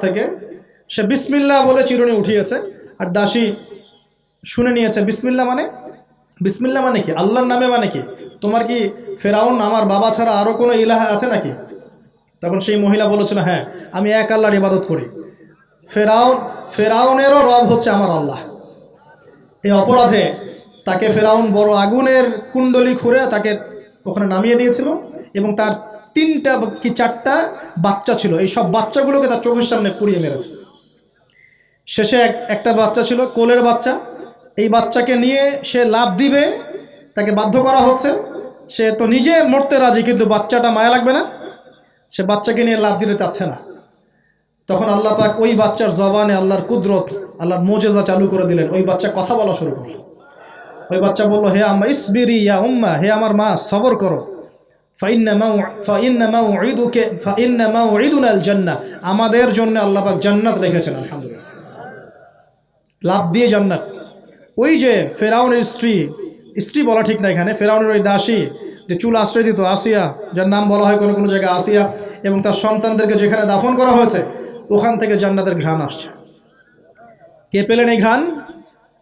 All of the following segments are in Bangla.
থেকে, সে বিসমিল্লা বলে চিরুনি উঠিয়েছে। আর দাসী শুনে নিয়েছে বিসমিল্লা মানে? বিসমিল্লা মানে কি? আল্লাহর নামে মানে কি? তোমার কি ফেরাউন আমার বাবা ছাড়া আরও কোনো ইলাহা আছে নাকি? তখন সেই মহিলা বলেছিল হ্যাঁ আমি এক আল্লাহর ইবাদত করি। ফেরাউন, ফেরাউনেরও রব হচ্ছে আমার আল্লাহ। এই অপরাধে তাকে ফেরাউন বড় আগুনের কুণ্ডলি খুঁড়ে তাকে ওখানে নামিয়ে দিয়েছিল এবং তার তিনটা কি চারটা বাচ্চা ছিল। এই সব বাচ্চাগুলোকে তার চোখের সামনে পুড়িয়ে মেরেছে। শেষে এক, একটা বাচ্চা ছিল, কোলের বাচ্চা। এই বাচ্চাকে নিয়ে সে লাভ দিবে, তাকে বাধ্য করা হচ্ছে। সে তো নিজে মরতে রাজি, কিন্তু বাচ্চাটা মায়া লাগবে না। সে বাচ্চাকে নিয়ে লাভ দিতে চাচ্ছে না। তখন আল্লাহ পাক ওই বাচ্চার জবানে আল্লাহর কুদরত, আল্লাহর মোজেজা চালু করে দিলেন। ওই বাচ্চা কথা বলা শুরু করল। ওই বাচ্চা বলল, হে আম্মা, ইসবিরি ইয়া উম্মা, হে আমার মা, সবর করো। আমাদের জন্য আল্লাপাক জান্নাত রেখেছেন, আলহামদুলিল্লাহ। লাভ দিয়ে জান্নাত। ওই যে ফেরাউনের স্ত্রী স্ত্রী বলা ঠিক না এখানে, ফেরাউনের ওই দাসী, যে চুল আশ্রয় দিত আসিয়া, যার নাম বলা হয় কোনো কোনো জায়গায় আসিয়া, এবং তার সন্তানদেরকে যেখানে দাফন করা হয়েছে, ওখান থেকে জান্নাতের ঘ্রাণ আসছে। কে পেলেন এই ঘ্রাণ?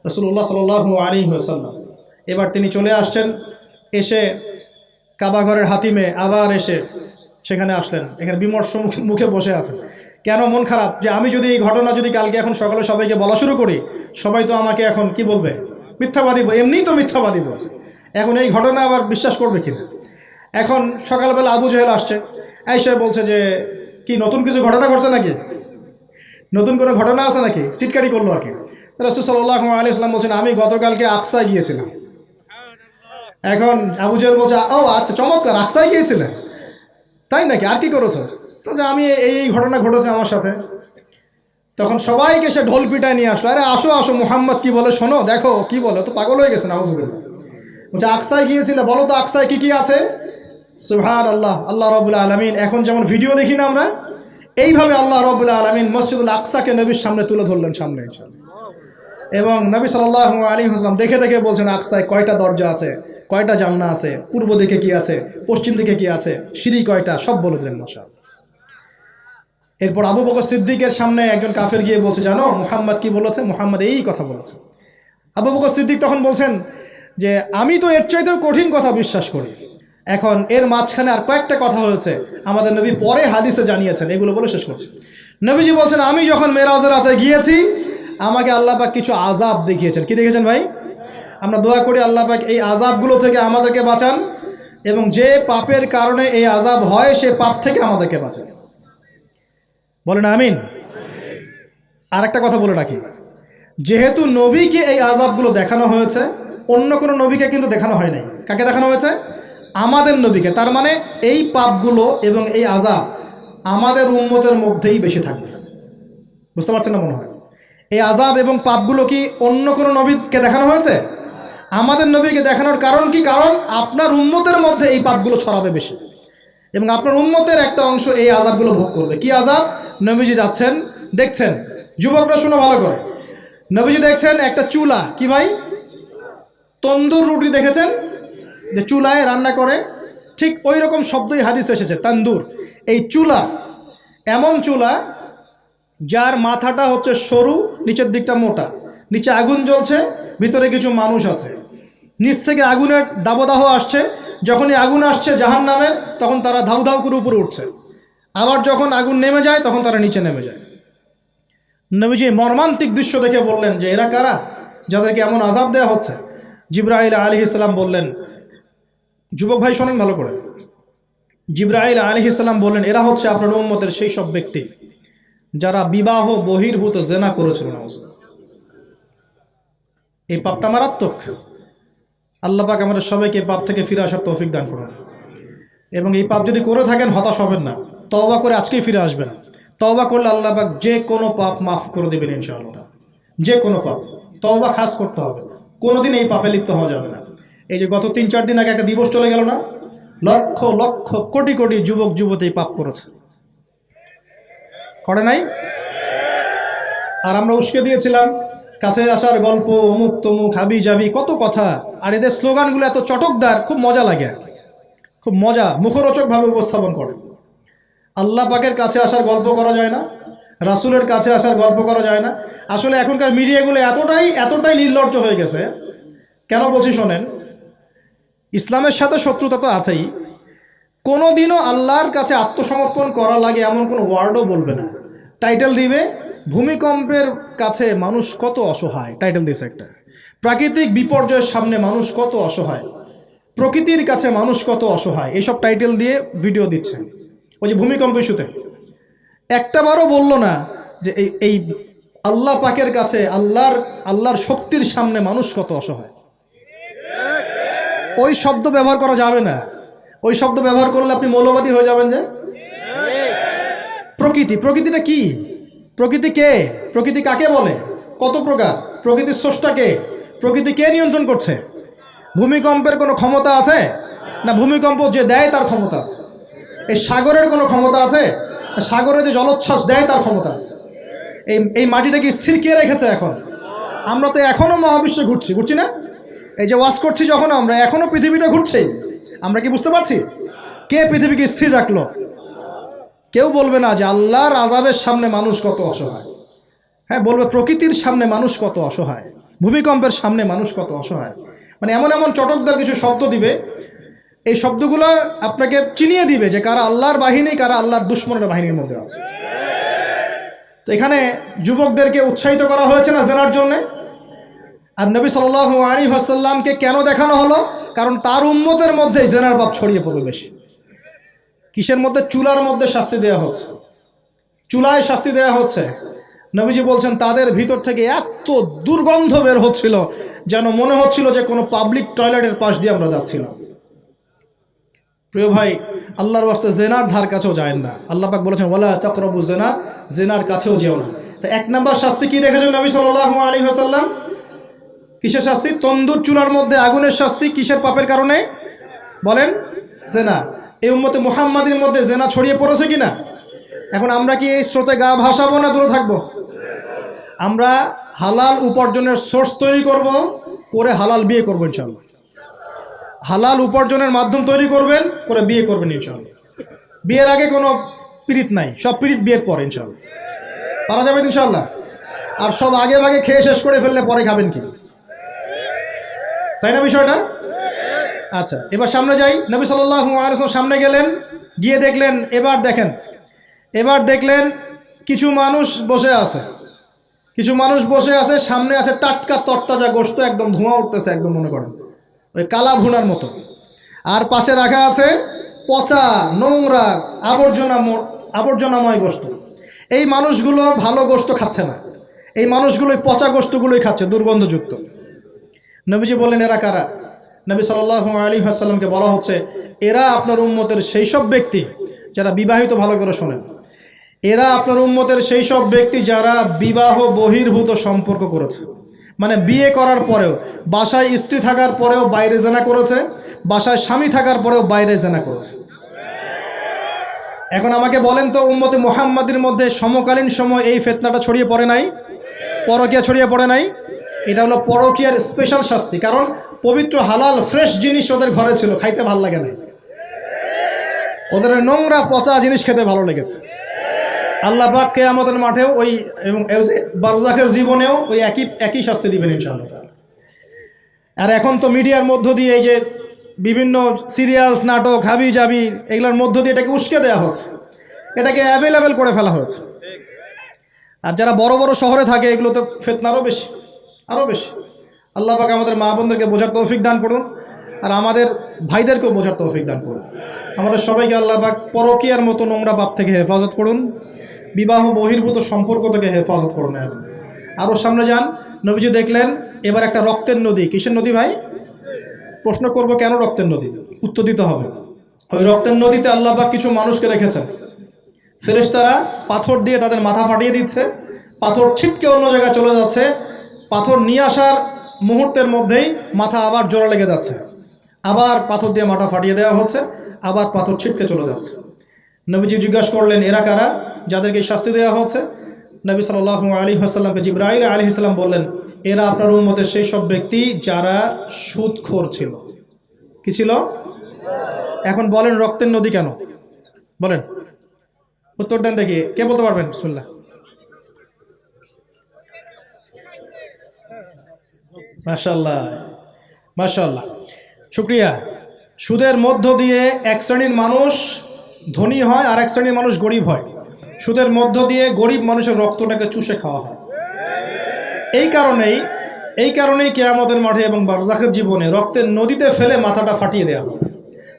রসুল্লাহ সাল আলী সাল্লাম এবার তিনি চলে আসছেন, এসে কাবাঘরের হাতিমে আবার এসে সেখানে আসলেন। এখানে বিমর্ষ মুখে বসে আছেন। কেন মন খারাপ? যে আমি যদি এই ঘটনা যদি কালকে এখন সকালে সবাইকে বলা শুরু করি, সবাই তো আমাকে এখন কি বলবে? মিথ্যাবাদী এমনিই তো মিথ্যাবাদী বলছে এখন এই ঘটনা আবার বিশ্বাস করবে কিনা? এখন সকালবেলা আবু জহেল আসছে। এসে বলছে যে, কি, নতুন কিছু ঘটনা ঘটছে নাকি? নতুন কোনো ঘটনা আছে নাকি? টিটকারি করল আর কি। রসুল সাল্লাহ আলী বলছেন, আমি গতকালকে আকসায় গিয়েছিলাম। এখন আবু জেল বলছে, ও আচ্ছা চমৎকার আকসায় গিয়েছিলেন তাই নাকি? আর কি করেছ? তো যে আমি এই ঘটনা ঘটেছে আমার সাথে। তখন সবাইকে সে ঢোল পিটায় নিয়ে আসলো। আরে আসো আসো, মোহাম্মদ কি বলে? শোনো, দেখো, কি বলো? তো পাগল হয়ে গেছে নাউজুবিল্লাহ বলছে আকসায় গিয়েছিলে? বলো তো আকসায় কি কি আছে? সুহান আল্লাহ আল্লাহ রবুল্লা আলমিন। এখন যেমন ভিডিও দেখি না আমরা, এইভাবে আল্লাহ রবুল্লা আলমিন মসজিদুল আকসাকে নবীর সামনে তুলে ধরলেন সামনে। ইনশাআল্লাহ। এবং নবী সাল্লাহ আলী হাসলাম দেখে দেখে বলছেন, আকসায় কয়টা দরজা আছে? কয়টা জাননা আছে? পূর্ব দিকে কি আছে? পশ্চিম দিকে কি আছে? সিঁড়ি কয়টা? সব বলে দিলেন মশা এরপর আবু বকর সিদ্দিকের সামনে একজন কাফের গিয়ে বলছে, জানো, মুহাম্মদ কি বলেছে? মুহাম্মদ এই কথা বলেছে। আবু বকর সিদ্দিক তখন বলছেন যে, আমি তো এর চাইতেও কঠিন কথা বিশ্বাস করি। এখন এর মাঝখানে আর কয়েকটা কথা হয়েছে, আমাদের নবী পরে হাদিসে জানিয়েছেন, এগুলো বলে শেষ করছি। নবীজি বলছেন, আমি যখন মেরাজের রাতে গিয়েছি আমাকে আল্লাহ পাক কিছু আজাব দেখিয়েছেন। কি দেখেছেন ভাই? আমরা দোয়া করি আল্লাহ পাক এই আজাবগুলো থেকে আমাদেরকে বাঁচান এবং যে পাপের কারণে এই আজাব হয়, সে পাপ থেকে আমাদেরকে বাঁচান। বলেন আমিন। আর একটা কথা বলে রাখি। যেহেতু নবীকে এই আজাবগুলো দেখানো হয়েছে, অন্য কোনো নবীকে কিন্তু দেখানো হয় নাই। কাকে দেখানো হয়েছে? আমাদের নবীকে। তার মানে এই পাপগুলো এবং এই আজাব আমাদের উম্মতের মধ্যেই বেশি থাকবে। বুঝতে পারছেন না মনে হয়? এই আজাব এবং পাপগুলো কি অন্য কোনো নবীকে দেখানো হয়েছে? আমাদের নবীকে দেখানোর কারণ কি? কারণ আপনার উম্মতের মধ্যে এই পাপগুলো ছড়াবে বেশি। এবং আপনার উম্মতের একটা অংশ এই আজাবগুলো ভোগ করবে। কি আজাব নবীজি যাচ্ছেন, দেখছেন, যুবকরা শুনে ভালো করে। নবীজি দেখছেন একটা চুলা। কি ভাই? তন্দুর রুটি দেখেছেন? যে চুলায় রান্না করে, ঠিক ওই রকম শব্দই হাদিস এসেছে, তান্দুর। এই চুলা, এমন চুলা যার মাথাটা হচ্ছে সরু, নিচের দিকটা মোটা। নিচে আগুন জ্বলছে, ভিতরে কিছু মানুষ আছে। নিচ থেকে আগুনের দাবদাহ আসছে। যখনই আগুন আসছে জাহান নামের তখন তারা ধাউ ধাউ করে উপরে উঠছে। আবার যখন আগুন নেমে যায়, তখন তারা নিচে নেমে যায়। নবীজি মর্মান্তিক দৃশ্য দেখে বললেন যে, এরা কারা? যাদেরকে এমন আজাব দেওয়া হচ্ছে? জিব্রাইল আলী ইসলাম বললেন, যুবক ভাই শোনেন ভালো করে। জিব্রাইল আলী ইসলাম বললেন, এরা হচ্ছে আপনার উম্মতের সেই সব ব্যক্তি। যারা বিবাহ বহির্ভূত জেনা করেছিল। এই পাপটা মারাত্মক। আল্লাহ পাক আমাদের সবাইকে পাপ থেকে ফিরে আসার তৌফিক দান করুন। এবং এই পাপ যদি করে থাকেন, হতাশ হবেন না। তওবা করে আজকেই ফিরে আসবেন। তওবা করলে আল্লাহ পাক যে কোনো পাপ মাফ করে দেবেন ইনশাআল্লাহ। যে কোনো পাপ। তওবা খাস করতে হবে। কোনোদিন এই পাপে লিপ্ত হওয়া যাবে না। এই যে গত তিন চার দিন আগে একটা দিবস চলে গেল না? লক্ষ লক্ষ কোটি কোটি যুবক যুবতী পাপ করেছে। করে নাই। আর আমরা উস্কে দিয়েছিলাম, কাছে আসার গল্প, অমুক তমুক, হাবি জাবি, কত কথা। আর এদের স্লোগানগুলো এত চটকদার, খুব মজা লাগে। খুব মজা, মুখরোচকভাবে উপস্থাপন করে। আল্লাহ পাকের কাছে আসার গল্প করা যায় না, রাসুলের কাছে আসার গল্প করা যায় না। আসলে এখনকার মিডিয়াগুলো এতটাই এতটাই নির্লজ্জ হয়ে গেছে। কেন বলছি শোনেন, ইসলামের সাথে শত্রুতা তো আছেই। কোনোদিনও আল্লাহর কাছে আত্মসমর্পণ করা লাগে এমন কোনো ওয়ার্ডও বলবে না। টাইটেল দিবে, ভূমিকম্পের কাছে মানুষ কত অসহায়? টাইটেল দিয়েছে একটা। প্রাকৃতিক বিপর্যয়ের সামনে মানুষ কত অসহায়? প্রকৃতির কাছে মানুষ কত অসহায়? এইসব টাইটেল দিয়ে ভিডিও দিচ্ছে। ওই যে ভূমিকম্প ইস্যুতে। একটাবারও বলল না যে এই এই আল্লাহ পাকের কাছে, আল্লাহর আল্লাহর শক্তির সামনে মানুষ কত অসহায়? ওই শব্দ ব্যবহার করা যাবে না। ওই শব্দ ব্যবহার করলে আপনি মৌলবাদী হয়ে যাবেন যে। প্রকৃতি, প্রকৃতিটা কি? প্রকৃতি কে? প্রকৃতি কাকে বলে? কত প্রকার? প্রকৃতির স্রষ্টা কে? প্রকৃতি কে নিয়ন্ত্রণ করছে? ভূমিকম্পের কোনো ক্ষমতা আছে? না ভূমিকম্প যে দেয় তার ক্ষমতা আছে? এই সাগরের কোনো ক্ষমতা আছে? সাগরে যে জলোচ্ছ্বাস দেয় তার ক্ষমতা আছে? এই এই মাটিটাকে স্থির কে রেখেছে এখন? আমরা তো এখনও মহাবিশ্বে ঘুরছি ঘুরছি না? এই যে ওয়াশ করছি যখন আমরা এখনও পৃথিবীটা ঘুরছেই আমরা কি বুঝতে পারছি? কে পৃথিবীকে স্থির রাখল? কেউ বলবে না যে আল্লাহর আজাবের সামনে মানুষ কত অসহায়। হ্যাঁ বলবে প্রকৃতির সামনে মানুষ কত অসহায়, ভূমিকম্পের সামনে মানুষ কত অসহায়। মানে এমন এমন চটকদার কিছু শব্দ দিবে। এই শব্দগুলো আপনাকে চিনিয়ে দিবে যে কারা আল্লাহর বাহিনী, কারা আল্লাহর দুশ্মনের বাহিনীর মধ্যে আছে। তো এখানে যুবকদেরকে উৎসাহিত করা হয়েছে না জেনার জন্যে? আর নবী সাল আলী হাসাল্লামকে কেন দেখানো হলো? কারণ তার উম্মতের মধ্যে জেনার বাপ ছড়িয়ে পড়বে বেশি। কিসের মধ্যে? চুলার মধ্যে শাস্তি দেওয়া হচ্ছে। চুলায় শাস্তি দেওয়া হচ্ছে। নবীজি বলছেন, তাদের ভিতর থেকে এত দুর্গন্ধ বের হচ্ছিল, যেন মনে হচ্ছিল যে কোনো পাবলিক টয়লেটের পাশ দিয়ে আমরা যাচ্ছিলাম। প্রিয় ভাই, আল্লাহর ওয়াস্তে জেনার ধার কাছেও যায় না। আল্লাহ পাক বলেছেন ওলা চক্রবু জেনা, জেনার কাছেও যেও না। তো এক নম্বর শাস্তি কি দেখেছেন নবী সাল্লাহ আলী হাসাল্লাম কিসের শাস্তি? তন্দুর চুলার মধ্যে আগুনের শাস্তি কিসের পাপের কারণে? বলেন, জেনা। এই উম্মতে মুহাম্মাদের মধ্যে জেনা ছড়িয়ে পড়েছে কিনা? এখন আমরা কি এই স্রোতে গা ভাসাবো না দূরে থাকব? আমরা হালাল উপার্জনের সোর্স তৈরি করব, করে হালাল বিয়ে করব ইনশাল্লাহ হালাল উপার্জনের মাধ্যম তৈরি করবেন, করে বিয়ে করবেন ইনশাল্লাহ বিয়ের আগে কোনো পীড়িত নাই, সব পীড়িত বিয়ের পর ইনশাল্লাহ পারা যাবে ইনশাল্লাহ আর সব আগে ভাগে খেয়ে শেষ করে ফেললে পরে খাবেন কি? তাই না বিষয়টা? আচ্ছা এবার সামনে যাই। নবী সাল্লাহ সামনে গেলেন, গিয়ে দেখলেন, এবার দেখেন, এবার দেখলেন কিছু মানুষ বসে আছে। কিছু মানুষ বসে আছে, সামনে আছে টাটকা তরতাজা গোস্ত একদম ধোঁয়া উঠতেছে, একদম মনে করেন। ওই কালা ভুনার মতো। আর পাশে রাখা আছে পচা, নোংরা, আবর্জনা আবর্জনাময় গোস্ত এই মানুষগুলো ভালো গোস্ত খাচ্ছে না। এই মানুষগুলো পচা গোস্তগুলোই খাচ্ছে, দুর্গন্ধযুক্ত। নবীজি বললেন, এরা কারা? নবী সাল আলী আসাল্লামকে বলা হচ্ছে, এরা আপনার উম্মতের সেই সব ব্যক্তি যারা বিবাহিত ভালো করে শোনেন। এরা আপনার উম্মতের সেই সব ব্যক্তি যারা বিবাহ বহির্ভূত সম্পর্ক করেছে। মানে বিয়ে করার পরেও, বাসায় স্ত্রী থাকার পরেও বাইরে জেনা করেছে, বাসায় স্বামী থাকার পরেও বাইরে জেনা করেছে। এখন আমাকে বলেন তো, উম্মতে মোহাম্মদের মধ্যে সমকালীন সময় এই ফেতনাটা ছড়িয়ে পড়ে নাই? পরকিয়া ছড়িয়ে পড়ে নাই? এটা হলো পরকিয়ার স্পেশাল শাস্তি। কারণ পবিত্র, হালাল, ফ্রেশ জিনিস ওদের ঘরে ছিল, খাইতে ভালো লাগে না ওদের নোংরা, পচা জিনিস খেতে ভালো লেগেছে। আল্লাহ পাক আমাদের মাঠেও ওই এবং বারজাকের জীবনেও ওই একই একই শাস্তি দিবেন ইনশাআল্লাহ। আর এখন তো মিডিয়ার মধ্য দিয়ে এই যে বিভিন্ন সিরিয়ালস, নাটক হাবি জাবি এগুলোর মধ্য দিয়ে এটাকে উস্কে দেওয়া হচ্ছে। এটাকে অ্যাভেলেবেল করে ফেলা হয়েছে। আর যারা বড় বড় শহরে থাকে, এগুলো তো ফেতনা আরও বেশি আরও বেশি। আল্লাহ পাক আমাদের মা বোনদেরকে বোঝার তৌফিক দান করুন, আর আমাদের ভাইদেরকেও বোঝার তৌফিক দান করুন। আমাদের সবাইকে আল্লাহ পাক পরকিয়ার মতো নোংরা পাপ থেকে হেফাজত করুন, বিবাহ বহির্ভূত সম্পর্ক থেকে হেফাজত করুন আরও সামনে যান, নবীজি দেখলেন, এবার একটা রক্তের নদী। কিসের নদী ভাই? প্রশ্ন করব, কেন রক্তের নদী? উত্তর দিতে হবে। ওই রক্তের নদীতে আল্লাহ পাক কিছু মানুষকে রেখেছেন। ফেরেশতারা পাথর দিয়ে তাদের মাথা ফাটিয়ে দিচ্ছে, পাথর ছিটকে অন্য জায়গায় চলে যাচ্ছে, পাথর নিয়ে আসার মুহূর্তের মধ্যেই মাথা আবার জোড়া লেগে যাচ্ছে। আবার পাথর দিয়ে মাথা ফাটিয়ে দেওয়া হচ্ছে, আবার পাথর ছিটকে চলে যাচ্ছে। নবীজি জিজ্ঞাসা করলেন, এরা কারা? যাদেরকে শাস্তি দেওয়া হচ্ছে, নবী সাল আলী হাসাল্লামকে জিব্রাহিল আলী ইসলাম বললেন, এরা আপনার উন্মতের সেই সব ব্যক্তি যারা সুদখোর ছিল। কি ছিল? এখন বলেন রক্তের নদী কেন? বলেন। উত্তর দেন দেখি। কে বলতে পারবেন? বিসমুল্লাহ। মাশাল্লাহ মাশাল্লাহ শুক্রিয়া। সুদের মধ্য দিয়ে এক শ্রেণির মানুষ ধনী হয় আর এক শ্রেণির মানুষ গরিব হয়। সুদের মধ্য দিয়ে গরিব মানুষের রক্তটাকে চুষে খাওয়া হয়। এই কারণেই এই কারণেই কেয়ামতের মাঠে এবং বারজাখের জীবনে রক্তের নদীতে ফেলে মাথাটা ফাটিয়ে দেওয়া হবে।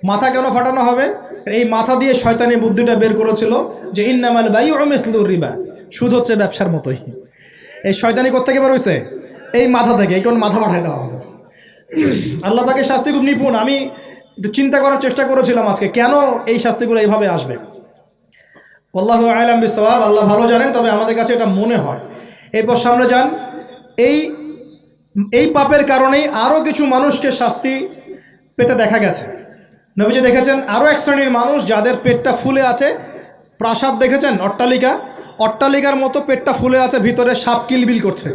মাথা কেন ফাটানো হবে? এই মাথা দিয়ে শয়তানি বুদ্ধিটা বের করেছিল যে ইন্নামাল বাই ওমেসলুর রিবা, সুদ হচ্ছে ব্যবসার মতোই। এই শয়তানি কোথেকে বের হয়েছে এই মাথা থেকে, এই কোন মাথা পাঠায় দেওয়া হবে আল্লাহ পাকে শাস্তি খুব নিপুণ। আমি একটু চিন্তা করার চেষ্টা করেছিলাম আজকে, কেন এই শাস্তিগুলো এইভাবে আসবে? আল্লাহ আলাম বিসওয়াব, আল্লাহ ভালো জানেন, তবে আমাদের কাছে এটা মনে হয়। এরপর সামনে যান। এই এই পাপের কারণেই আরও কিছু মানুষকে শাস্তি পেতে দেখা গেছে। নবীজি দেখেছেন আরও এক শ্রেণির মানুষ যাদের পেটটা ফুলে আছে, প্রাসাদ দেখেছেন, অট্টালিকা? অট্টালিকার মতো পেটটা ফুলে আছে, ভিতরে সাপ কিলবিল করছে।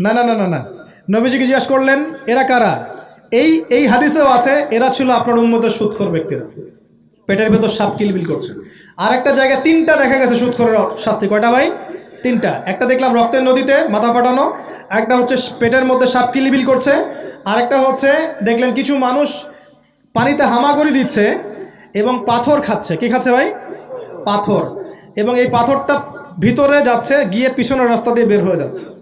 না না না না না। নবীজিকে জিজ্ঞাসা করলেন, এরা কারা? এই এই হাদিসেও আছে, এরা ছিল আপনার উন্মতের সুৎখর ব্যক্তিরা। পেটের ভেতর সাপ কিলবিল করছে। আর একটা জায়গায় তিনটা দেখা গেছে সুৎখরের শাস্তি। কয়টা ভাই? তিনটা। একটা দেখলাম রক্তের নদীতে মাথা ফাটানো, একটা হচ্ছে পেটের মধ্যে সাপ কিলবিল করছে, আরেকটা হচ্ছে দেখলেন কিছু মানুষ পানিতে হামাগুড়ি দিচ্ছে এবং পাথর খাচ্ছে। কি খাচ্ছে ভাই? পাথর। এবং এই পাথরটা ভিতরে যাচ্ছে, গিয়ে পিছনের রাস্তা দিয়ে বের হয়ে যাচ্ছে।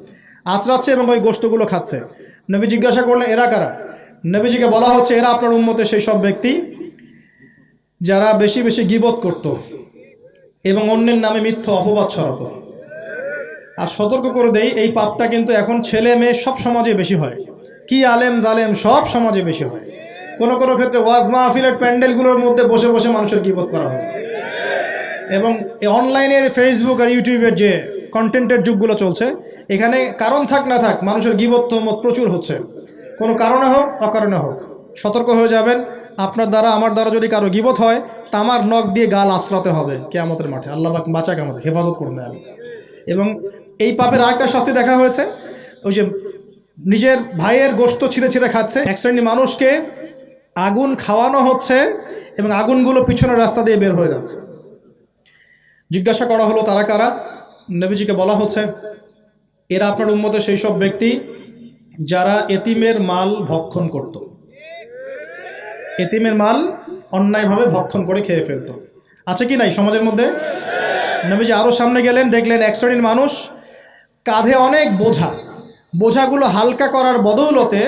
আঁচড়াচ্ছে এবং ওই গোষ্ঠগুলো খাচ্ছে। নবী জিজ্ঞাসা করলেন, এরা কারা? নবীজিকে বলা হচ্ছে, এরা আপনার উন্মতে সেই সব ব্যক্তি যারা বেশি বেশি গিবত করত এবং অন্যের নামে মিথ্যা অপবাদ ছড়াত। আর সতর্ক করে দেই, এই পাপটা কিন্তু এখন ছেলে মেয়ে সব সমাজে বেশি হয়। কি আলেম জালেম সব সমাজে বেশি হয়। কোনো কোনো ক্ষেত্রে ওয়াজ মাহফিলের প্যান্ডেলগুলোর মধ্যে বসে বসে মানুষের গিবত করা হচ্ছে এবং অনলাইনের ফেসবুক আর ইউটিউবের যে কন্টেন্টের যুগগুলো চলছে, এখানে কারণ থাক না থাক মানুষের গিবত তহমত প্রচুর হচ্ছে। কোনো কারণে হোক, অকারণে হোক, সতর্ক হয়ে যাবেন। আপনার দ্বারা, আমার দ্বারা যদি কারও গিবত হয় তামার নখ দিয়ে গাল আশ্রাতে হবে কেয়ামতের মাঠে। আল্লাহ পাক বাঁচা আমাদের, হেফাজত করুন আমি এবং এই পাপের আরেকটা শাস্তি দেখা হয়েছে, ওই যে নিজের ভাইয়ের গোস্ত ছিঁড়ে ছিঁড়ে খাচ্ছে। এক শ্রেণি মানুষকে আগুন খাওয়ানো হচ্ছে এবং আগুনগুলো পিছনের রাস্তা দিয়ে বের হয়ে যাচ্ছে। জিজ্ঞাসা করা হলো তারা কারা? নবীজিকে বলা হচ্ছে, এরা আপনার উন্মতে সেই সব ব্যক্তি যারা এতিমের মাল ভক্ষণ করত। এতিমের মাল অন্যায়ভাবে ভক্ষণ করে খেয়ে ফেলত। আছে কি নাই সমাজের মধ্যে? নবীজি আরও সামনে গেলেন, দেখলেন এক শ্রেণির মানুষ কাঁধে অনেক বোঝা। বোঝাগুলো হালকা করার বদৌলতে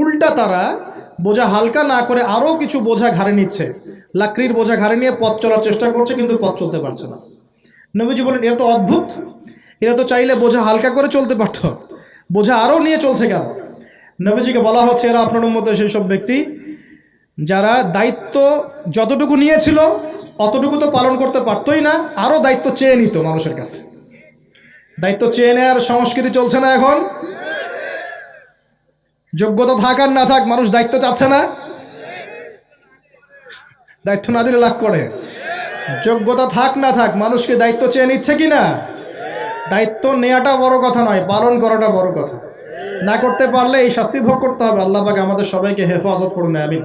উল্টা তারা বোঝা হালকা না করে আরও কিছু বোঝা ঘাড়ে নিচ্ছে। লাকড়ির বোঝা ঘাড়ে নিয়ে পথ চলার চেষ্টা করছে, কিন্তু পথ চলতে পারছে না। নবীজি বলেন, এরা তো অদ্ভুত। এরা তো চাইলে বোঝা হালকা করে চলতে পারত। বোঝা আরও নিয়ে চলছে কেন? নবীজিকে বলা হচ্ছে, এরা আপনার মধ্যে সেই সব ব্যক্তি যারা দায়িত্ব যতটুকু নিয়েছিল, অতটুকু তো পালন করতে পারতোই না আরও দায়িত্ব চেয়ে নিত মানুষের কাছে। দায়িত্ব চেয়ে নেওয়ার সংস্কৃতি চলছে না এখন। যোগ্যতা থাক আর না থাক, মানুষ দায়িত্ব চাচ্ছে না। দায়িত্ব না দিলে লাভ করে। যোগ্যতা থাক না থাক, মানুষকে দায়িত্ব চেয়ে নিচ্ছে কি না? দায়িত্ব নেওয়াটা বড় কথা নয়, পালন করাটা বড় কথা। না করতে পারলে এই শাস্তি ভোগ করতে হবে, আল্লাহ পাক আমাদের সবাইকে হেফাজত করুন আমি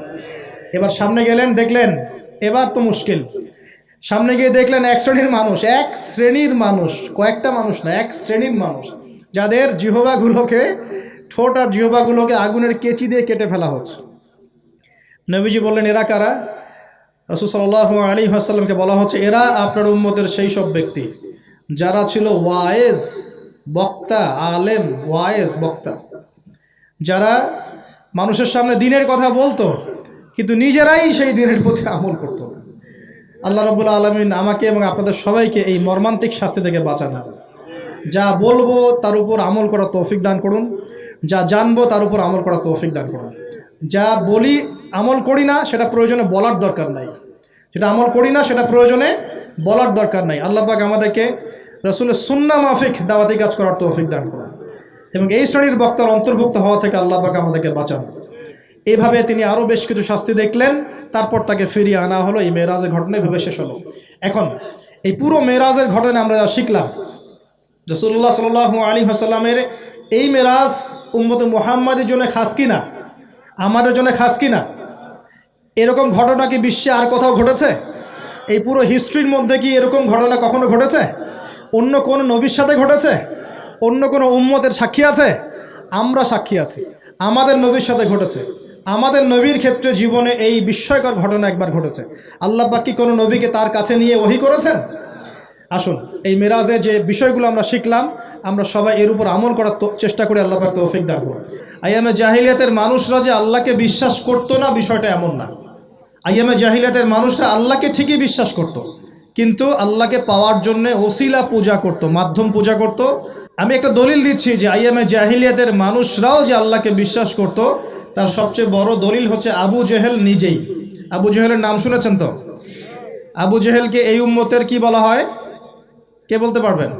এবার সামনে গেলেন, দেখলেন, এবার তো মুশকিল। সামনে গিয়ে দেখলেন এক শ্রেণির মানুষ, এক শ্রেণির মানুষ, কয়েকটা মানুষ না, এক শ্রেণির মানুষ, যাদের জিহবাগুলোকে, ঠোঁট আর জিহবাগুলোকে আগুনের কেচি দিয়ে কেটে ফেলা হচ্ছে। নবীজি বললেন, এরা কারা? রসুল সাল্লাহ আলী আসাল্লামকে বলা হচ্ছে, এরা আপনার উম্মতের সেই সব ব্যক্তি। যারা ছিল ওয়ায়েজ বক্তা, আলেম ওয়ায়েজ বক্তা। যারা মানুষের সামনে দিনের কথা বলতো, কিন্তু নিজেরাই সেই দিনের প্রতি আমল করতো আল্লাহ রবুল্লা আলমিন আমাকে এবং আপনাদের সবাইকে এই মর্মান্তিক শাস্তি থেকে বাঁচানো। যা বলব তার উপর আমল করা তৌফিক দান করুন, যা জানব তার উপর আমল করা তৌফিক দান করুন। যা বলি আমল করি না, সেটা প্রয়োজনে বলার দরকার নাই। যেটা আমল করি না, সেটা প্রয়োজনে বলার দরকার নাই। আল্লাহ পাক আমাদেরকে রসুলের সুন্না মাফিক দাওয়াতি কাজ করার তৌফিক দান করুন। এবং এই শ্রেণির বক্তার অন্তর্ভুক্ত হওয়া থেকে আল্লাহ পাক আমাদেরকে বাঁচান। এইভাবে তিনি আরও বেশ কিছু শাস্তি দেখলেন, তারপর তাকে ফিরিয়ে আনা হলো, এই মেয়েরাজের ঘটনায় ভেবে শেষ হলো। এখন, এই পুরো মেয়েরাজের ঘটনা আমরা যা শিখলাম রসুল্লাহ সাল আলী হাসাল্লামের এই মেরাজ উম্মত মুহাম্মাদের জন্য খাস কিনা আমাদের জন্য খাস কিনা এরকম ঘটনা কি বিশ্বে আর কোথাও ঘটেছে? এই পুরো হিস্ট্রির মধ্যে কি এরকম ঘটনা কখনো ঘটেছে? অন্য কোনো নবীর সাথে ঘটেছে? অন্য কোনো উম্মতের সাক্ষী আছে? আমরা সাক্ষী আছি। আমাদের নবীর সাথে ঘটেছে। আমাদের নবীর ক্ষেত্রে জীবনে এই বিস্ময়কর ঘটনা একবার ঘটেছে। আল্লাহ বাকি কোনো নবীকে তার কাছে নিয়ে ওহি করেছেন? আসুন, এই মেরাজে যে বিষয়গুলো আমরা শিখলাম, আমরা সবাই এর উপর আমল করার চেষ্টা করি, আল্লাহ পাক তৌফিক দান করুন আইয়ামে জাহিলিয়াতের মানুষরা যে আল্লাহকে বিশ্বাস করতো না, বিষয়টা এমন না। আইয়ামে জাহিলিয়াতের মানুষরা আল্লাহকে ঠিকই বিশ্বাস করত। কিন্তু আল্লাহকে পাওয়ার জন্য ওসিলা পূজা করত, মাধ্যম পূজা করত। আমি একটা দলিল দিচ্ছি যে আইয়ামে জাহিলিয়াতের মানুষরাও যে আল্লাহকে বিশ্বাস করত তার সবচেয়ে বড় দলিল হচ্ছে আবু জেহেল নিজেই। আবু জেহেলের নাম শুনেছেন তো? আবু জেহেলকে এই উম্মতের কি বলা হয়? কে বলতে পারবেন?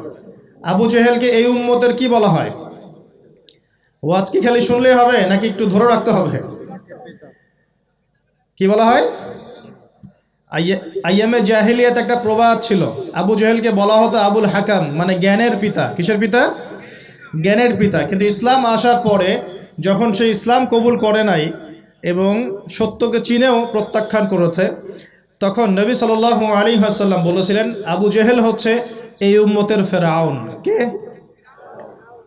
আবু জেহেলকে এই উম্মতের কি বলা হয়? ওয়াজ কি খালি শুনলেই হবে নাকি একটু ধরে রাখতে হবে? কি বলা হয়? আইয়া- আইয়ামে জাহিলিয়াত একটা প্রবাদ ছিল। আবু জেহেলকে বলা হতো আবুল হাকাম মানে জ্ঞানের পিতা। কিসের পিতা? জ্ঞানের পিতা। কিন্তু ইসলাম আসার পরে যখন সে ইসলাম কবুল করে নাই এবং সত্যকে চিনেও প্রত্যাখ্যান করেছে, তখন নবী সাল আলী হাসাল্লাম বলেছিলেন, আবু জেহেল হচ্ছে এই উম্মতের ফেরাউন। কে?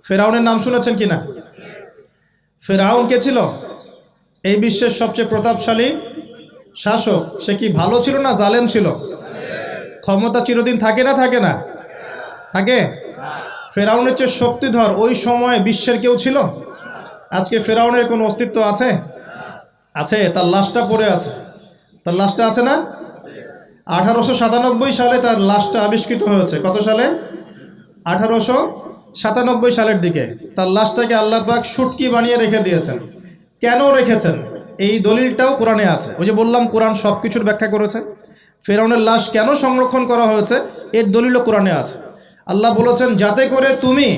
ফেরাউনের নাম শুনেছেন কি না ফেরাউন কে ছিল? এই বিশ্বের সবচেয়ে প্রতাপশালী শাসক, সে কি ভালো ছিল না জালেম ছিল? ক্ষমতা চিরদিন থাকে না থাকে না? থাকে? ফেরাউনের চেয়ে শক্তিধর ওই সময়ে বিশ্বের কেউ ছিল? আজকে ফেরাউনের কোনো অস্তিত্ব আছে? আছে, তার লাশটা পড়ে আছে। তার লাশটা আছে না? আঠারোশো সাতানব্বই সালে তার লাশটা আবিষ্কৃত হয়েছে। কত সালে? আঠারোশো সাতানব্বই সালের দিকে। তার লাশটাকে আল্লাহ পাক সুটকি বানিয়ে রেখে দিয়েছেন। কেন রেখেছেন? এই দলিলটাও কোরআনে আছে। ওই যে বললাম, কোরআন সব কিছুর ব্যাখ্যা করেছে। ফেরাউনের লাশ কেন সংরক্ষণ করা হয়েছে? এর দলিলও কোরআনে আছে। আল্লাহ বলেছেন, যাতে করে তুমি,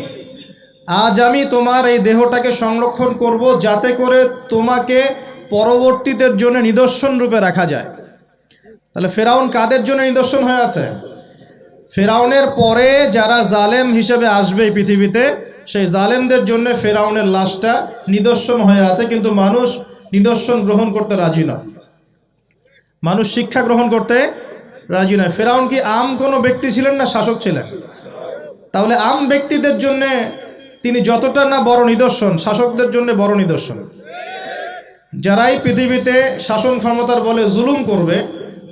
আজ আমি তোমার এই দেহটাকে সংরক্ষণ করব, যাতে করে তোমাকে পরবর্তীদের জন্য নিদর্শন রূপে রাখা যায়। তাহলে ফেরাউন কাদের জন্য নিদর্শন হয়ে আছে? ফেরাউনের পরে যারা জালেম হিসেবে আসবে পৃথিবীতে সেই জালেমদের জন্য ফেরাউনের লাশটা নিদর্শন হয়ে আছে, কিন্তু মানুষ নিদর্শন গ্রহণ করতে রাজি নয়। মানুষ শিক্ষা গ্রহণ করতে রাজি নয়। ফেরাউন কি আম কোনো ব্যক্তি ছিলেন না শাসক ছিলেন? তাহলে আম ব্যক্তিদের জন্য তিনি যতটা না বড় নিদর্শন, শাসকদের জন্য বড় নিদর্শন। যারাই পৃথিবীতে শাসন ক্ষমতার বলে জুলুম করবে,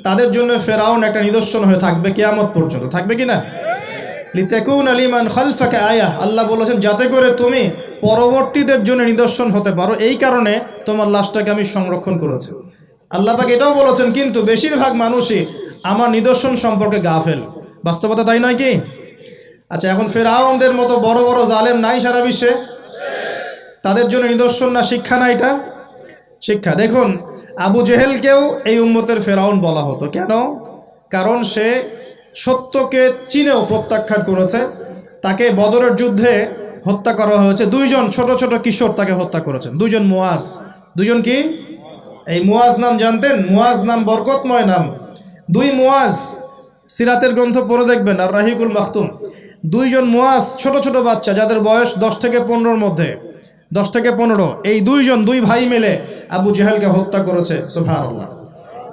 তাদের জন্য ফেরাউন একটা নিদর্শন হয়ে থাকবে কেয়ামত পর্যন্ত। থাকবে কি না? লিতেকুন আলিমান খালফাকে আয়া। আল্লাহ বলেছেন, যাতে করে তুমি পরবর্তীদের জন্য নিদর্শন হতে পারো, এই কারণে তোমার লাশটাকে আমি সংরক্ষণ করেছি। আল্লাহ পাক এটাও বলেছেন, কিন্তু বেশিরভাগ মানুষই আমার নিদর্শন সম্পর্কে গাফেল। বাস্তবতা তাই নয় কি? আচ্ছা এখন ফেরাউনদের মতো বড় বড় জালেম নাই সারা বিশ্বে? তাদের জন্য নিদর্শন না শিক্ষা না এটা? শিক্ষা। দেখুন, আবু জেহেলকেও এই উম্মতের ফেরাউন বলা হতো। কেন? কারণ সে সত্যকে চিনেও প্রত্যাখ্যান করেছে। তাকে বদরের যুদ্ধে হত্যা করা হয়েছে। দুইজন ছোট ছোট কিশোর তাকে হত্যা করেছেন। দুইজন মুয়াজ দুজন কি? এই মুয়াজ নাম জানতেন? মুয়াজ নাম বরকতময় নাম। দুই মুয়াজ সিরাতের গ্রন্থ পড়ে দেখবেন, আর রাহিকুল মাখতুম। দুইজন মুয়াজ ছোট ছোট বাচ্চা, যাদের বয়স দশ থেকে পনেরোর মধ্যে। দশ থেকে পনেরো। এই দুইজন, দুই ভাই মিলে আবু জেহেলকে হত্যা করেছে, সুবহানাল্লাহ।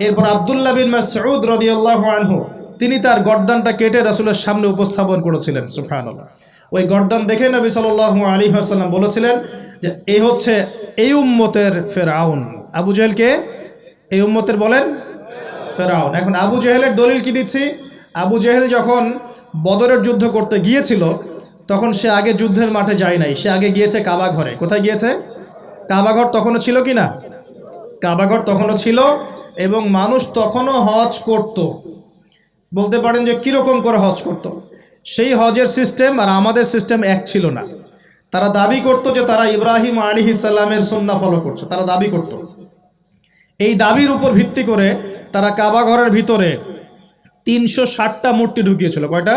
এরপর আবদুল্লাহ বিন মাসউদ রাদিয়াল্লাহু আনহু তিনি তার গর্দানটা কেটে রাসূলের সামনে উপস্থাপন করেছিলেন, সুবহানাল্লাহ। ওই গর্দান দেখে নবী সাল্লাল্লাহু আলাইহি ওয়াসাল্লাম বলেছিলেন যে এই হচ্ছে এই উম্মতের ফেরাউন। আবু জেহেলকে এই উম্মতের বলেন? ফেরাউন। এখন আবু জেহেলের দলিল কি দিচ্ছি? আবু জেহেল যখন বদরের যুদ্ধ করতে গিয়েছিল, তখন সে আগে যুদ্ধের মাঠে যায় নাই। সে আগে গিয়েছে কাবা ঘরে। কোথায় গিয়েছে? কাবাঘর তখনও ছিল কি না? কাবাঘর তখনও ছিল এবং মানুষ তখনও হজ করত। বলতে পারেন যে কীরকম করে হজ করত। সেই হজের সিস্টেম আর আমাদের সিস্টেম এক ছিল না। তারা দাবি করতো যে তারা ইব্রাহিম আলী ইসাল্লামের সন্না ফলো করছে। তারা দাবি করত। এই দাবির উপর ভিত্তি করে তারা কাবা ঘরের ভিতরে তিনশো ষাটটা মূর্তি ঢুকিয়েছিল। কয়টা?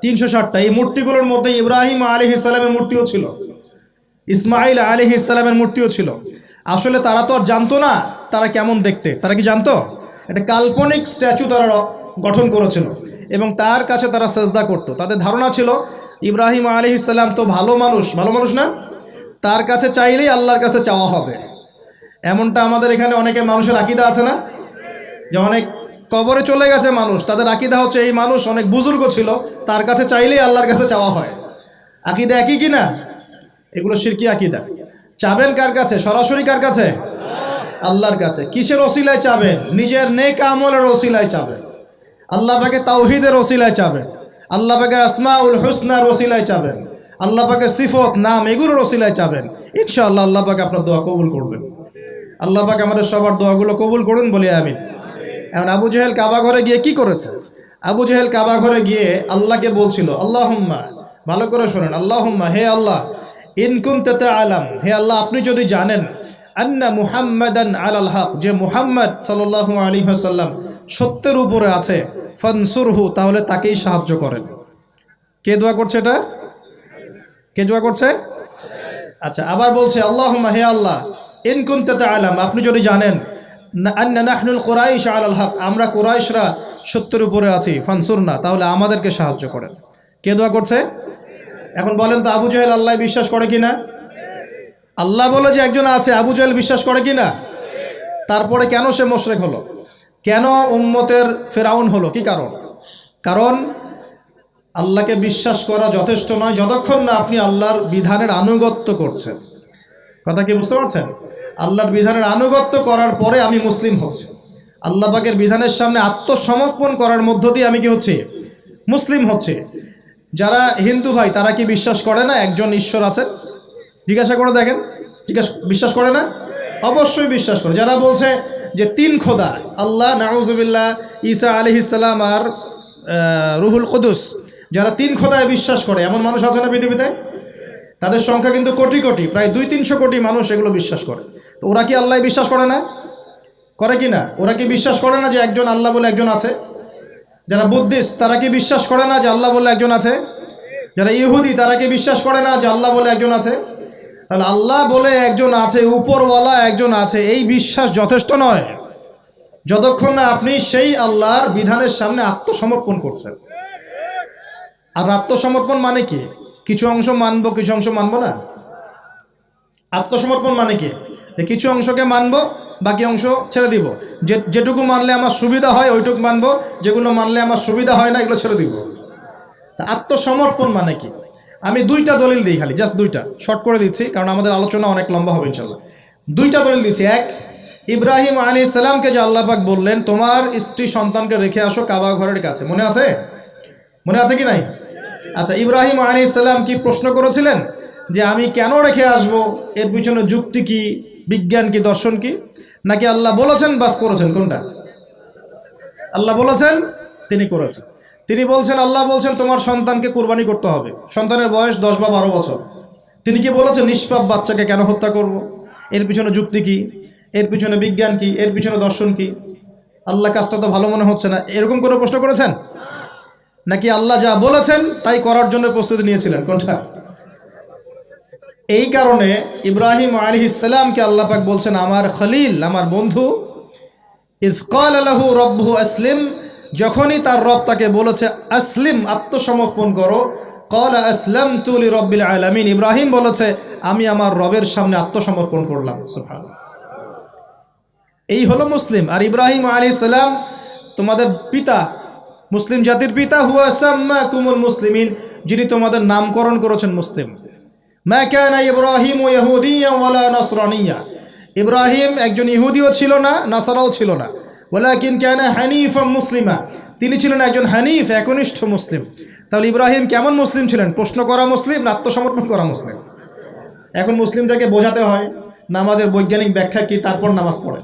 তিনশো ষাটটা। এই মূর্তিগুলোর মধ্যে ইব্রাহিম আলী ইসলামের মূর্তিও ছিল। ইসমাইল আলী ইসলামের মূর্তিও ছিল। আসলে তারা তো আর জানতো না তারা কেমন দেখতে। তারা কি জানতো? একটা কাল্পনিক স্ট্যাচু তারা গঠন করেছিল এবং তার কাছে তারা সেজদা করত। তাদের ধারণা ছিল, ইব্রাহিম আলী ইসলাম তো ভালো মানুষ। ভালো মানুষ না? তার কাছে চাইলেই আল্লাহর কাছে চাওয়া হবে। এমনটা আমাদের এখানে অনেকে মানুষের আকিদা আছে না? যে অনেক কবরে চলে গেছে মানুষ, তাদের আকিদা হচ্ছে এই মানুষ অনেক বুজুর্গ ছিল, তার কাছে চাইলেই আল্লাহর কাছে চাওয়া হয়। আকিদা একই কি না? এগুলো শিরকি আকিদা। চাবেন কার কাছে? সরাসরি কার কাছে? আল্লাহর কাছে। কিসের ওসিলায় চাবেন? নিজের নেক আমলের ওসিলায় চাবেন। আল্লাহ পাকে তাওহিদের ওসিলায় চাবেন আল্লাহ পাকে আসমাউল হুসনার ওসিলায় চাবেন আল্লাহ পাকে সিফত, নাম এগুলোর ওসিলায় চাবেন ইনশাআল্লাহ আল্লাহ পাকে আপনার দোয়া কবুল করবেন। আল্লাহ পাক আমাদের সবার দোয়াগুলো কবুল করুন বলি আমি এখন আবু জেহেল কাবা ঘরে গিয়ে কি করেছে? আবু জেহেল কাবা ঘরে গিয়ে আল্লাহকে বলছিল, আল্লাহুম্মা, ভালো করে শোনেন, আল্লাহুম্মা, হে আল্লাহ ইনকুম তেতে আলাম হে আল্লাহ, আপনি যদি জানেন, আন্না মুহাম্মাদান আলাল হক, যে মুহাম্মদ সাল্লাল্লাহু আলাইহি ওয়াসাল্লাম সত্যের উপরে আছে, ফানসুরহু, তাহলে তাকেই সাহায্য করেন। কে দোয়া করছে এটা? কে দোয়া করছে? আচ্ছা আবার বলছে, আল্লাহুম্মা হে আল্লাহ, ইন কুনতা তাআলাম, আপনি যদি জানেন কুরাইশ আলাল হক, আমরা কুরাইশরা সত্যের উপরে আছি, ফানসুর না, তাহলে আমাদেরকে সাহায্য করেন। কে দোয়া করছে? এখন বলেন তো, আবু জাহেল আল্লাহ বিশ্বাস করে কি না আল্লাহ বলে যে একজন আছে, আবু জাহেল বিশ্বাস করে কি না তারপরে কেন সে মোশরেক হলো? কেন উম্মতের ফেরাউন হলো? কি কারণ? কারণ আল্লাহকে বিশ্বাস করা যথেষ্ট নয়, যতক্ষণ না আপনি আল্লাহর বিধানের আনুগত্য করছেন। কথা কি বুঝতে পারছেন? আল্লাহর বিধানের আনুগত্য করার পরে আমি মুসলিম হচ্ছি। আল্লাহ পাকের বিধানের সামনে আত্মসমর্পণ করার মধ্য দিয়ে আমি কি হচ্ছি? মুসলিম হচ্ছে। যারা হিন্দু ভাই, তারা কি বিশ্বাস করে না একজন ঈশ্বর আছেন জিজ্ঞাসা করে দেখেন। জিজ্ঞাসা বিশ্বাস করে না? অবশ্যই বিশ্বাস করে। যারা বলছে যে তিন খোদা, আল্লাহ, নাউজুবিল্লাহ, ঈসা আলহিসাল্লাম আর রুহুল কুদুস, যারা তিন খোদায় বিশ্বাস করে, এমন মানুষ আছে না পৃথিবীতে? তাদের সংখ্যা কিন্তু কোটি কোটি, প্রায় দুই তিনশো কোটি মানুষ এগুলো বিশ্বাস করে। তো ওরা কি আল্লাহ বিশ্বাস করে না? করে কি না? ওরা কি বিশ্বাস করে না যে একজন আল্লাহ বলে একজন আছে? যারা বুদ্ধিস্ট, তারা কি বিশ্বাস করে না যে আল্লাহ বলে একজন আছে? যারা ইহুদি, তারা কি বিশ্বাস করে না যে আল্লাহ বলে একজন আছে? তাহলে আল্লাহ বলে একজন আছে, উপরওয়ালা একজন আছে, এই বিশ্বাস যথেষ্ট নয়। যতক্ষণ না আপনি সেই আল্লাহর বিধানের সামনে আত্মসমর্পণ করছেন। আর আত্মসমর্পণ মানে কি? কিছু অংশ মানবো, কিছু অংশ মানবো না? আত্মসমর্পণ মানে কি? কিছু অংশকে মানবো, বাকি অংশ ছেড়ে দিব। যে, যেটুকু মানলে আমার সুবিধা হয়, ওইটুকু মানবো। যেগুলো মানলে আমার সুবিধা হয় না, এগুলো ছেড়ে দিব। আত্মসমর্পণ মানে কি? আমি দুইটা দলিল দিই খালি জাস্ট দুইটা। শর্ট করে দিচ্ছি, কারণ আমাদের আলোচনা অনেক লম্বা হবে ইনশাল্লাহ দুইটা দলিল দিচ্ছি। এক, ইব্রাহিম আলী ইসলামকে যে আল্লাপাক বললেন, তোমার স্ত্রী সন্তানকে রেখে আসো কাবা ঘরের কাছে। মনে আছে? মনে আছে কি নাই? আচ্ছা ইব্রাহিম আলী ইসলাম কি প্রশ্ন করেছিলেন যে আমি কেন রেখে আসব? এর পিছনে যুক্তি কি? বিজ্ঞান কি? দর্শন কি? নাকি আল্লাহ বলেছেন, বাস করেছেন? কোনটা? আল্লাহ বলেছেন, তিনি করেছেন। তিনি বলছেন, আল্লাহ বলছেন, তোমার সন্তানকে কোরবানি করতে হবে। সন্তানের বয়স দশ বা বারো বছর। তিনি কি বলেছেন, নিষ্পাপ বাচ্চাকে কেন হত্যা করব? এর পিছনে যুক্তি কি? এর পিছনে বিজ্ঞান কি? এর পিছনে দর্শন কি? আল্লাহ কাজটা তো ভালো মনে হচ্ছে না। এরকম কোনো প্রশ্ন করেছেন? নাকি আল্লাহ যা বলেছেন, তাই করার জন্য প্রস্তুতি নিয়েছিলেন? কোনটা? এই কারণে ইব্রাহিম আলী ইসলামকে আল্লাহ পাক বলছেন, আমার খলিল, আমার বন্ধু ইফকাল আলাহু রব্বু আসলিম যখনই তার রব তাকে বলেছে, আসলিম, আত্মসমর্পণ করো। কল আসলাম তুলি রব্বিল আলামিন। ইব্রাহিম বলেছে, আমি আমার রবের সামনে আত্মসমর্পণ করলাম। এই হলো মুসলিম। আর ইব্রাহিম আলী সালাম, তোমাদের পিতা, মুসলিম জাতির পিতা, হুয়া সাম্মা কুমুল মুসলিমিন, যিনি তোমাদের নামকরণ করেছেন মুসলিম। মা কানা ইব্রাহিম ইহুদিয়া ওয়ালা নাসরানিয়া। ইব্রাহিম একজন ইহুদিও ছিল না, নাসারাও ছিল না। ওয়ালাকিন কানা হানিফা মুসলিমা। তিনি ছিলেন একজন হানিফ, একনিষ্ঠ মুসলিম। তাহলে ইব্রাহিম কেমন মুসলিম ছিলেন? প্রশ্ন করা মুসলিম না আত্মসমর্পণ করা মুসলিম? এখন মুসলিমদেরকে বোঝাতে হয়, নামাজের বৈজ্ঞানিক ব্যাখ্যা কি, তারপর নামাজ পড়ে।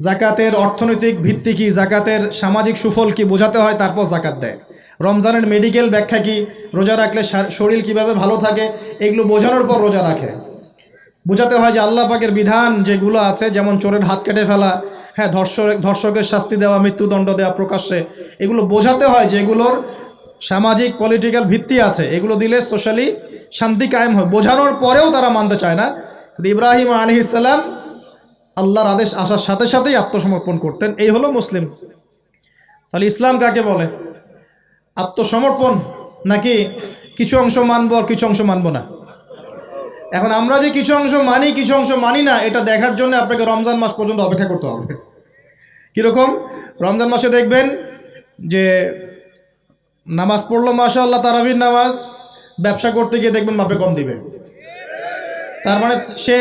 জাকাতের অর্থনৈতিক ভিত্তি কি, জাকাতের সামাজিক সুফল কি বোঝাতে হয়, তারপর জাকাত দেয়। রমজানের মেডিকেল ব্যাখ্যা কি, রোজা রাখলে শরীর কীভাবে ভালো থাকে, এগুলো বোঝানোর পর রোজা রাখে। বোঝাতে হয় যে আল্লাহ পাকের বিধান যেগুলো আছে, যেমন চোরের হাত কেটে ফেলা হ্যাঁ ধর্ষক ধর্ষকের শাস্তি দেওয়া, মৃত্যুদণ্ড দেওয়া প্রকাশ্যে এগুলো বোঝাতে হয় যেগুলোর সামাজিক পলিটিক্যাল ভিত্তি আছে। এগুলো দিলে সোশ্যালি শান্তি কায়েম হয়। বোঝানোর পরেও তারা মানতে চায় না। ইব্রাহিম আলী ইসলাম আল্লাহর আদেশ আসার সাথে সাথেই আত্মসমর্পণ করতেন। এই হলো মুসলিম। তাহলে ইসলাম কাকে বলে? আত্মসমর্পণ নাকি কিছু অংশ মানবো আর কিছু অংশ মানবো না? এখন আমরা যে কিছু অংশ মানি, কিছু অংশ মানি না, এটা দেখার জন্য আপনাকে রমজান মাস পর্যন্ত অপেক্ষা করতে হবে। কীরকম? রমজান মাসে দেখবেন যে নামাজ পড়ল মাসা আল্লাহ তারাবির নামাজ, ব্যবসা করতে গিয়ে দেখবেন মাপে কম দিবে। তার মানে সে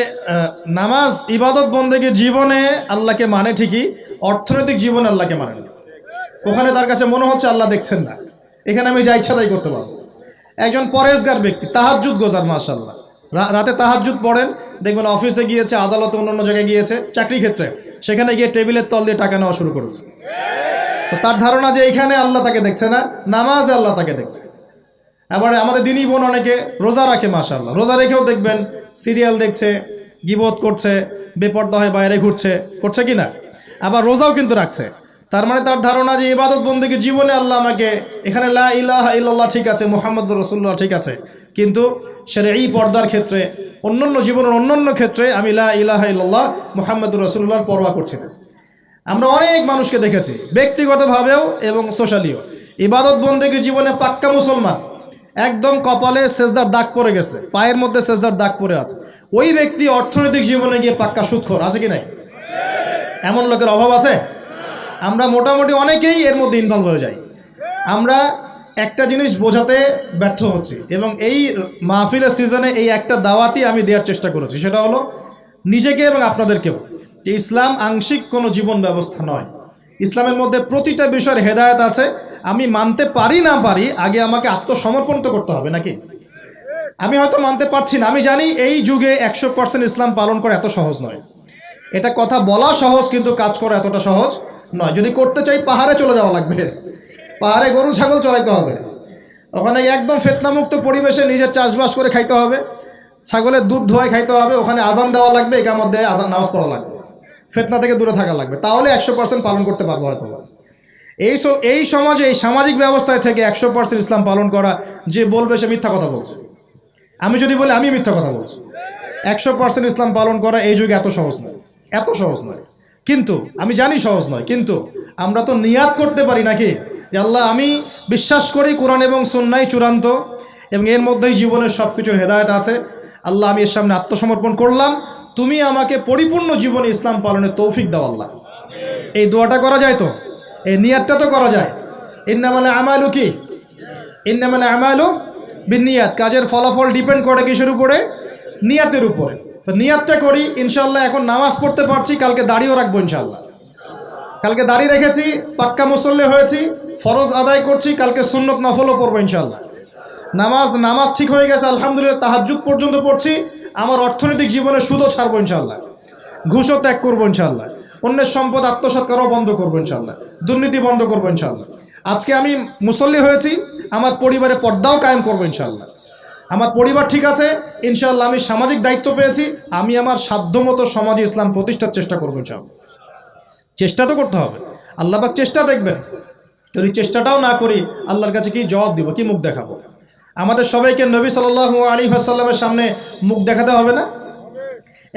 নামাজ, ইবাদত বন্দেগীর জীবনে আল্লাহকে মানে ঠিকই, অর্থনৈতিক জীবনে আল্লাহকে মানে ওখানে তার কাছে মনে হচ্ছে আল্লাহ দেখছেন না। এখানে আমি যা ইচ্ছা তাই করতে পারব। একজন পরেশগার ব্যক্তি তাহাজুদ গোজার মাশাল্লাহ রাতে তাহাজুদ পড়েন, দেখবেন অফিসে গিয়েছে, আদালতে অন্য অন্য জায়গায় গিয়েছে চাকরি ক্ষেত্রে। সেখানে গিয়ে টেবিলের তল দিয়ে টাকা নেওয়া শুরু করেছে। তো তার ধারণা যে এখানে আল্লাহ তাকে দেখছে না, নামাজে আল্লাহ তাকে দেখছে। আবার আমাদের দিনই বোন অনেকে রোজা রাখে মাশাল্লাহ রোজা রেখেও দেখবেন সিরিয়াল দেখছে গিবোধ করছে, বেপর্দা হয়ে বাইরে ঘুরছে, করছে কি না? আবার রোজাও কিন্তু রাখছে। তার মানে তার ধারণা যে ইবাদত বন্দীকে জীবনে আল্লাহ আমাকে এখানে লা ইলাহা ইল্লাল্লাহ ঠিক আছে, মোহাম্মদ রসুল্লাহ ঠিক আছে। কিন্তু সেটা এই পর্দার ক্ষেত্রে, অন্যান্য জীবনের অন্যান্য ক্ষেত্রে আমি লা ইলাহা ইল্লাল্লাহ, মোহাম্মদ রসুল্লাহর পরোয়া করছি না। আমরা অনেক মানুষকে দেখেছি, ব্যক্তিগতভাবেও এবং সোশ্যালিও। ইবাদত বন্দেগীর জীবনে পাক্কা মুসলমান, একদম কপালে সেজদার দাগ পড়ে গেছে, পায়ের মধ্যে সেজদার দাগ পড়ে আছে। ওই ব্যক্তি অর্থনৈতিক জীবনে গিয়ে পাক্কা সুৎখর আছে কি নাই? এমন লোকের অভাব আছে? আমরা মোটামুটি অনেকেই এর মধ্যে ইনভলভ হয়ে যাই। আমরা একটা জিনিস বোঝাতে ব্যর্থ হচ্ছি এবং এই মাহফিলের সিজনে এই একটা দাওয়াতই আমি দেওয়ার চেষ্টা করেছি। সেটা হলো নিজেকে এবং আপনাদেরকেও যে ইসলাম আংশিক কোনো জীবন ব্যবস্থা নয়। ইসলামের মধ্যে প্রতিটা বিষয়ের হেদায়ত আছে। আমি মানতে পারি না পারি, আগে আমাকে আত্মসমর্পণ তো করতে হবে নাকি? আমি হয়তো মানতে পারছি না। আমি জানি এই যুগে একশো পার্সেন্ট ইসলাম পালন করা এত সহজ নয়। এটা কথা বলা সহজ, কিন্তু কাজ করা এতটা সহজ। নয়, যদি করতে চাই পাহাড়ে চলে যাওয়া লাগবে। পাহাড়ে গরু, ছাগল চড়াইতে হবে। ওখানে একদম ফেতনামুক্ত পরিবেশে নিজের চাষবাস করে খাইতে হবে। ছাগলের দুধ ধোয়াই খাইতে হবে। ওখানে আজান দেওয়া লাগবে, একার মধ্যে আজান নামাজ পড়া লাগবে। ফেতনা থেকে দূরে থাকা লাগবে। তাহলে একশো পার্সেন্ট পালন করতে পারব হয়তো। এই এই সমাজে, এই সামাজিক ব্যবস্থায় থেকে একশো পার্সেন্ট ইসলাম পালন করা যে বলবে সে মিথ্যা কথা বলছে। আমি যদি বলি আমি মিথ্যা কথা বলছি। একশো পার্সেন্ট ইসলাম পালন করা এই যুগে এত সহজ নয়। এত সহজ নয়। কিন্তু, আমি জানি সহজ নয়, কিন্তু আমরা তো নিয়াত করতে পারি নাকি? যে আল্লাহ, আমি বিশ্বাস করি কোরআন এবং সন্ন্যায় চূড়ান্ত এবং এর মধ্যেই জীবনের সব কিছুর হেদায়ত আছে। আল্লাহ, আমি এর সামনে আত্মসমর্পণ করলাম। তুমি আমাকে পরিপূর্ণ জীবনে ইসলাম পালনের তৌফিক দাও আল্লাহ। এই দোয়াটা করা যায় তো? এই নিয়াতটা তো করা যায়। ইন্না মানে আমালু কি? ইন্না মানে আমালু বিনিয়াত, কাজের ফলাফল ডিপেন্ড করে কিসের উপরে? নিয়াতের উপরে। তো নিয়াতটা করি ইনশাল্লাহ এখন নামাজ পড়তে পারছি, কালকে দাড়িও রাখব ইনশাল্লাহ কালকে দাড়ি রেখেছি, পাক্কা মুসল্লি হয়েছি, ফরজ আদায় করছি, কালকে সুন্নত নফলও পড়ব ইনশাল্লাহ নামাজ নামাজ ঠিক হয়ে গেছে, আলহামদুলিল্লাহ, তাহাজ্জুদ পর্যন্ত পড়ছি, আমার অর্থনৈতিক জীবনে সুদও ছাড়বো ইনশাল্লাহ ঘুষও ত্যাগ করব ইনশাল্লাহ অন্যের সম্পদ আত্মসাৎ করাও বন্ধ করব ইনশাল্লাহ দুর্নীতি বন্ধ করব ইনশাল্লাহ আজকে আমি মুসল্লি হয়েছি, আমার পরিবারে পর্দাও কায়েম করব ইনশাল্লাহ আমার পরিবার ঠিক আছে ইনশাল্লাহ আমি সামাজিক দায়িত্ব পেয়েছি, আমি আমার সাধ্যমতো সমাজে ইসলাম প্রতিষ্ঠার চেষ্টা করব ইনশাল্লাহ চেষ্টা তো করতে হবে আল্লাহবাক চেষ্টা দেখবেন, যদি চেষ্টাটাও না করি, আল্লাহর কাছে কি জবাব দিব, কি মুখ দেখাবো? আমাদের সবাইকে নবী সাল আলী আসাল্লামের সামনে মুখ দেখাতে হবে না?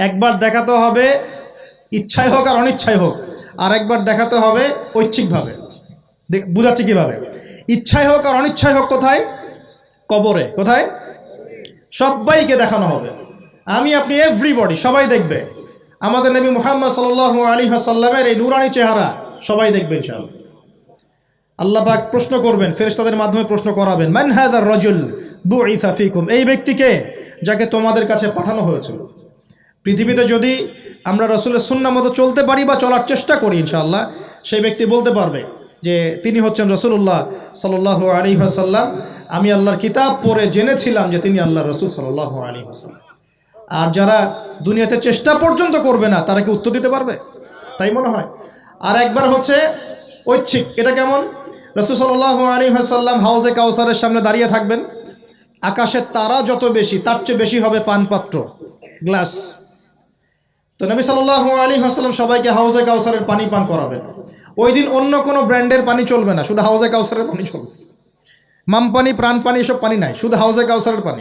একবার দেখাতে হবে, ইচ্ছাই হোক আর অনিচ্ছাই হোক আর একবার দেখাতে হবে ঐচ্ছিকভাবে। বুঝাচ্ছি কীভাবে? ইচ্ছাই হোক আর অনিচ্ছাই হোক কোথায়? কবরে। কোথায়? সবাইকে দেখানো হবে। আমি, আপনি এভরিবডি সবাই দেখবে। আমাদের নবী মুহাম্মদ সাল আলী হাসাল্লামের এই নুরানি চেহারা সবাই দেখবেন ইনশাআল্লাহ। আল্লাহ পাক প্রশ্ন করবেন, ফেরেশতাদের মাধ্যমে প্রশ্ন করাবেন, মান হাদার রজুল বুইসা ফিকুম? এই ব্যক্তিকে যাকে তোমাদের কাছে পাঠানো হয়েছিল পৃথিবীতে যদি আমরা রসুলের সুন্না মতো চলতে পারি বা চলার চেষ্টা করি ইনশাআল্লাহ, সেই ব্যক্তি বলতে পারবে যে তিনি হচ্ছেন রসুল্লাহ সাল্লাহ আলী হাসাল্লাম আমি আল্লাহর কিতাব পড়ে জেনেছিলাম যে তিনি আল্লাহ রসুল সাল্লাহ আলী হাসাল্লাম আর যারা দুনিয়াতে চেষ্টা পর্যন্ত করবে না, তারা কি উত্তর দিতে পারবে? তাই মনে হয়। আর একবার হচ্ছে ঐচ্ছিক, এটা কেমন? রসুল সাল্লাহ আলী হাসাল্লাম হাউজে কাউসারের সামনে দাঁড়িয়ে থাকবেন। আকাশের তারা যত বেশি, তার চেয়ে বেশি হবে পানপাত্র, গ্লাস। তো নবী সাল্লাহ আলী হাসাল্লাম সবাইকে হাউজে কাউসারের পানি পান করাবেন। ওই দিন অন্য কোনো ব্র্যান্ডের পানি চলবে না, শুধু হাউজে কাউসারের পানি চলবে। মাম পানি প্রাণ পানি এসব পানি নাই। শুধু হাউসে কাউসারের পানি।